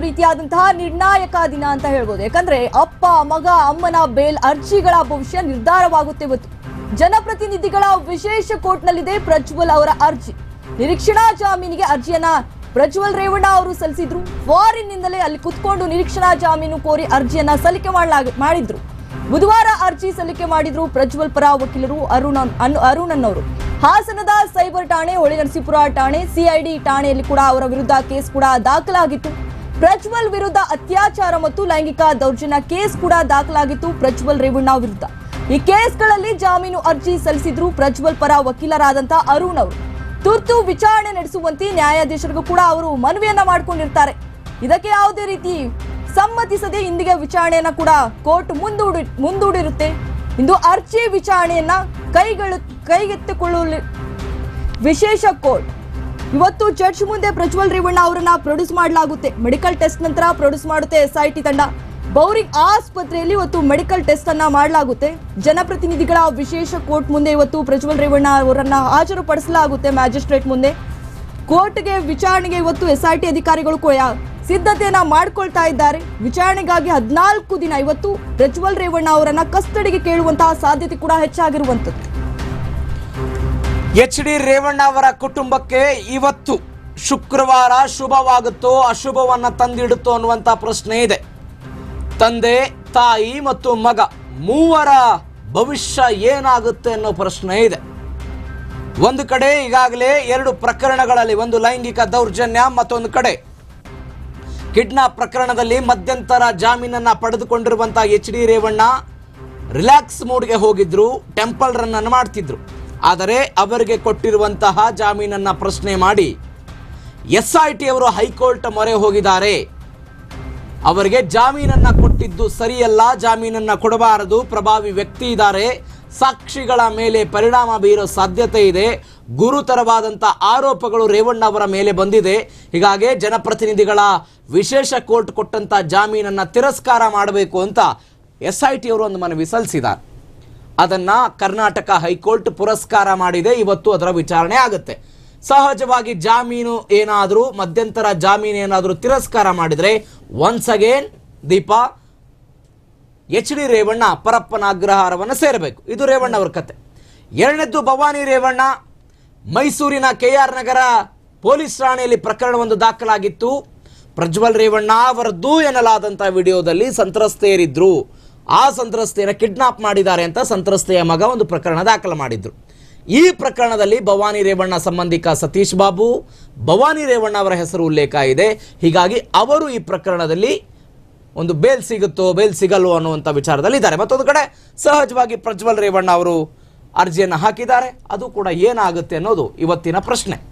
ರೀತಿಯಾದಂತಹ ನಿರ್ಣಾಯಕ ದಿನ ಅಂತ ಹೇಳ್ಬೋದು. ಯಾಕಂದ್ರೆ ಅಪ್ಪ, ಮಗ, ಅಮ್ಮನ ಬೇಲ್ ಅರ್ಜಿಗಳ ಭವಿಷ್ಯ ನಿರ್ಧಾರವಾಗುತ್ತೆ ಇವತ್ತು ಜನಪ್ರತಿನಿಧಿಗಳ ವಿಶೇಷ ಕೋರ್ಟ್ನಲ್ಲಿದೆ ಪ್ರಜ್ವಲ್ ಅವರ ಅರ್ಜಿ. ನಿರೀಕ್ಷಣಾ ಜಾಮೀನಿಗೆ ಅರ್ಜಿಯನ್ನ ಪ್ರಜ್ವಲ್ ರೇವಣ್ಣ ಅವರು ಸಲ್ಲಿಸಿದ್ರು. ಫಾರಿನ್ ಅಲ್ಲಿ ಕುತ್ಕೊಂಡು ನಿರೀಕ್ಷಣಾ ಜಾಮೀನು ಕೋರಿ ಅರ್ಜಿಯನ್ನ ಸಲ್ಲಿಕೆ ಮಾಡಲಾಗ ಮಾಡಿದ್ರು. ಬುಧವಾರ ಅರ್ಜಿ ಸಲ್ಲಿಕೆ ಮಾಡಿದ್ರು ಪ್ರಜ್ವಲ್ ಪರ ವಕೀಲರು ಅರುಣ್ ಅರುಣನ್ ಅವರು ಹಾಸನದ ಸೈಬರ್ ಠಾಣೆ ಹೊಳೆನರಸೀಪುರ ಠಾಣೆ, ಸಿಐಡಿ ಠಾಣೆಯಲ್ಲಿ ಕೂಡ ಅವರ ವಿರುದ್ಧ ಕೇಸ್ ಕೂಡ ದಾಖಲಾಗಿತ್ತು. ಪ್ರಜ್ವಲ್ ವಿರುದ್ಧ ಅತ್ಯಾಚಾರ ಮತ್ತು ಲೈಂಗಿಕ ದೌರ್ಜನ್ಯ ಕೇಸ್ ಕೂಡ ದಾಖಲಾಗಿತ್ತು ಪ್ರಜ್ವಲ್ ರೇವಣ್ಣ ವಿರುದ್ಧ. ಈ ಕೇಸ್ಗಳಲ್ಲಿ ಜಾಮೀನು ಅರ್ಜಿ ಸಲ್ಲಿಸಿದ್ರು ಪ್ರಜ್ವಲ್ ಪರ ವಕೀಲರಾದಂತ ಅರುಣ್ ಅವರು. ತುರ್ತು ವಿಚಾರಣೆ ನಡೆಸುವಂತೆ ನ್ಯಾಯಾಧೀಶರಿಗೂ ಕೂಡ ಅವರು ಮನವಿಯನ್ನ ಮಾಡಿಕೊಂಡಿರ್ತಾರೆ. ಇದಕ್ಕೆ ಯಾವುದೇ ರೀತಿ ಸಮ್ಮತಿಸದೆ ಇಂದಿಗೆ ವಿಚಾರಣೆಯನ್ನ ಕೂಡ ಕೋರ್ಟ್ ಮುಂದೂಡಿ, ಮುಂದೂಡಿರುತ್ತೆ. ಇಂದು ಅರ್ಜಿ ವಿಚಾರಣೆಯನ್ನ ಕೈಗಳು ಕೈಗೆತ್ತಿಕೊಳ್ಳಲು ವಿಶೇಷ ಕೋರ್ಟ್. ಇವತ್ತು ಜಡ್ಜ್ ಮುಂದೆ ಪ್ರಜ್ವಲ್ ರೇವಣ್ಣ ಅವರನ್ನ ಪ್ರೊಡ್ಯೂಸ್ ಮಾಡಲಾಗುತ್ತೆ. ಮೆಡಿಕಲ್ ಟೆಸ್ಟ್ ನಂತರ ಪ್ರೊಡ್ಯೂಸ್ ಮಾಡುತ್ತೆ ಎಸ್ಐಟಿ ತಂಡ. ಬೌರಿಂಗ್ ಆಸ್ಪತ್ರೆಯಲ್ಲಿ ಇವತ್ತು ಮೆಡಿಕಲ್ ಟೆಸ್ಟ್ ಅನ್ನ ಮಾಡಲಾಗುತ್ತೆ. ಜನಪ್ರತಿನಿಧಿಗಳ ವಿಶೇಷ ಕೋರ್ಟ್ ಮುಂದೆ ಇವತ್ತು ಪ್ರಜ್ವಲ್ ರೇವಣ್ಣ ಅವರನ್ನ ಹಾಜರುಪಡಿಸಲಾಗುತ್ತೆ ಮ್ಯಾಜಿಸ್ಟ್ರೇಟ್ ಮುಂದೆ. ಕೋರ್ಟ್ಗೆ ವಿಚಾರಣೆಗೆ ಇವತ್ತು ಎಸ್ಐಟಿ ಅಧಿಕಾರಿಗಳು ಸಿದ್ಧತೆಯನ್ನ ಮಾಡಿಕೊಳ್ತಾ ಇದ್ದಾರೆ. ವಿಚಾರಣೆಗಾಗಿ ಹದಿನಾಲ್ಕು ದಿನ ಇವತ್ತು ಪ್ರಜ್ವಲ್ ರೇವಣ್ಣ ಅವರನ್ನ ಕಸ್ಟಡಿಗೆ ಕೇಳುವಂತಹ ಸಾಧ್ಯತೆ ಕೂಡ ಹೆಚ್ಚಾಗಿರುವಂತದ್ದು ಎಚ್ ಡಿ ರೇವಣ್ಣ ಅವರ ಕುಟುಂಬಕ್ಕೆ ಇವತ್ತು ಶುಕ್ರವಾರ ಶುಭವಾಗುತ್ತೋ, ಅಶುಭವನ್ನ ತಂದಿಡುತ್ತೋ ಅನ್ನುವಂತ ಪ್ರಶ್ನೆ ಇದೆ. ತಂದೆ, ತಾಯಿ ಮತ್ತು ಮಗ ಮೂವರ ಭವಿಷ್ಯ ಏನಾಗುತ್ತೆ ಅನ್ನೋ ಪ್ರಶ್ನೆ ಇದೆ. ಒಂದು ಕಡೆ ಈಗಾಗಲೇ ಎರಡು ಪ್ರಕರಣಗಳಲ್ಲಿ ಒಂದು ಲೈಂಗಿಕ ದೌರ್ಜನ್ಯ, ಮತ್ತೊಂದು ಕಡೆ ಕಿಡ್ನಾಪ್ ಪ್ರಕರಣದಲ್ಲಿ ಮಧ್ಯಂತರ ಜಾಮೀನನ್ನ ಪಡೆದುಕೊಂಡಿರುವಂತಹ ಎಚ್ ಡಿ ರೇವಣ್ಣ ರಿಲ್ಯಾಕ್ಸ್ ಮೂಡ್ಗೆ ಹೋಗಿದ್ರು, ಟೆಂಪಲ್ ರನ್ ಅನ್ನು ಮಾಡ್ತಿದ್ರು. ಆದರೆ ಅವರಿಗೆ ಕೊಟ್ಟಿರುವಂತಹ ಜಾಮೀನನ್ನ ಪ್ರಶ್ನೆ ಮಾಡಿ ಎಸ್ ಐ ಟಿ ಅವರು ಹೈಕೋರ್ಟ್ ಮೊರೆ ಹೋಗಿದ್ದಾರೆ. ಅವರಿಗೆ ಜಾಮೀನನ್ನ ಕೊಟ್ಟಿದ್ದು ಸರಿಯಲ್ಲ, ಜಾಮೀನನ್ನ ಕೊಡಬಾರದು, ಪ್ರಭಾವಿ ವ್ಯಕ್ತಿ ಇದ್ದಾರೆ. ಸಾಕ್ಷಿಗಳ ಮೇಲೆ ಪರಿಣಾಮ ಬೀರೋ ಸಾಧ್ಯತೆ ಇದೆ. ಗುರುತರವಾದಂಥ ಆರೋಪಗಳು ರೇವಣ್ಣ ಅವರ ಮೇಲೆ ಬಂದಿದೆ. ಹೀಗಾಗಿ ಜನಪ್ರತಿನಿಧಿಗಳ ವಿಶೇಷ ಕೋರ್ಟ್ ಕೊಟ್ಟಂಥ ಜಾಮೀನನ್ನು ತಿರಸ್ಕಾರ ಮಾಡಬೇಕು ಅಂತ ಎಸ್ ಐ ಟಿ ಅವರು ಒಂದು ಮನವಿ ಸಲ್ಲಿಸಿದ್ದಾರೆ. ಅದನ್ನು ಕರ್ನಾಟಕ ಹೈಕೋರ್ಟ್ ಪುರಸ್ಕಾರ ಮಾಡಿದೆ. ಇವತ್ತು ಅದರ ವಿಚಾರಣೆ ಆಗುತ್ತೆ. ಸಹಜವಾಗಿ ಜಾಮೀನು ಏನಾದರೂ ಮಧ್ಯಂತರ ಜಾಮೀನು ಏನಾದರೂ ತಿರಸ್ಕಾರ ಮಾಡಿದರೆ once again Deepa H D Revanna Parappana ಅಗ್ರಹಾರವನ್ನು ಸೇರಬೇಕು. ಇದು ರೇವಣ್ಣ ಅವರ ಕತೆ. ಎರಡನೇದ್ದು ಭವಾನಿ ರೇವಣ್ಣ, ಮೈಸೂರಿನ ಕೆ ಆರ್ ನಗರ ಪೊಲೀಸ್ ಠಾಣೆಯಲ್ಲಿ ಪ್ರಕರಣವೊಂದು ದಾಖಲಾಗಿತ್ತು. ಪ್ರಜ್ವಲ್ ರೇವಣ್ಣ ಅವರದ್ದು ಎನ್ನಲಾದಂಥ ವಿಡಿಯೋದಲ್ಲಿ ಸಂತ್ರಸ್ತೆಯರಿದ್ದರು ಆ ಸಂತ್ರಸ್ತೆಯನ್ನು ಕಿಡ್ನಾಪ್ ಮಾಡಿದ್ದಾರೆ ಅಂತ ಸಂತ್ರಸ್ತೆಯ ಮಗ ಒಂದು ಪ್ರಕರಣ ದಾಖಲು ಮಾಡಿದ್ರು. ಈ ಪ್ರಕರಣದಲ್ಲಿ ಭವಾನಿ ರೇವಣ್ಣ ಸಂಬಂಧಿಕ ಸತೀಶ್ ಬಾಬು, ಭವಾನಿ ರೇವಣ್ಣ ಅವರ ಹೆಸರು ಉಲ್ಲೇಖ ಇದೆ. ಹೀಗಾಗಿ ಅವರು ಈ ಪ್ರಕರಣದಲ್ಲಿ ಒಂದು ಬೇಲ್ ಸಿಗುತ್ತೋ, ಬೇಲ್ ಸಿಗಲ್ವೋ ಅನ್ನುವಂಥ ವಿಚಾರದಲ್ಲಿ ಇದ್ದಾರೆ ಮತ್ತೊಂದು ಕಡೆ ಸಹಜವಾಗಿ ಪ್ರಜ್ವಲ್ ರೇವಣ್ಣ ಅವರು ಅರ್ಜಿಯನ್ನು ಹಾಕಿದ್ದಾರೆ. ಅದು ಕೂಡ ಏನಾಗುತ್ತೆ ಅನ್ನೋದು ಇವತ್ತಿನ ಪ್ರಶ್ನೆ.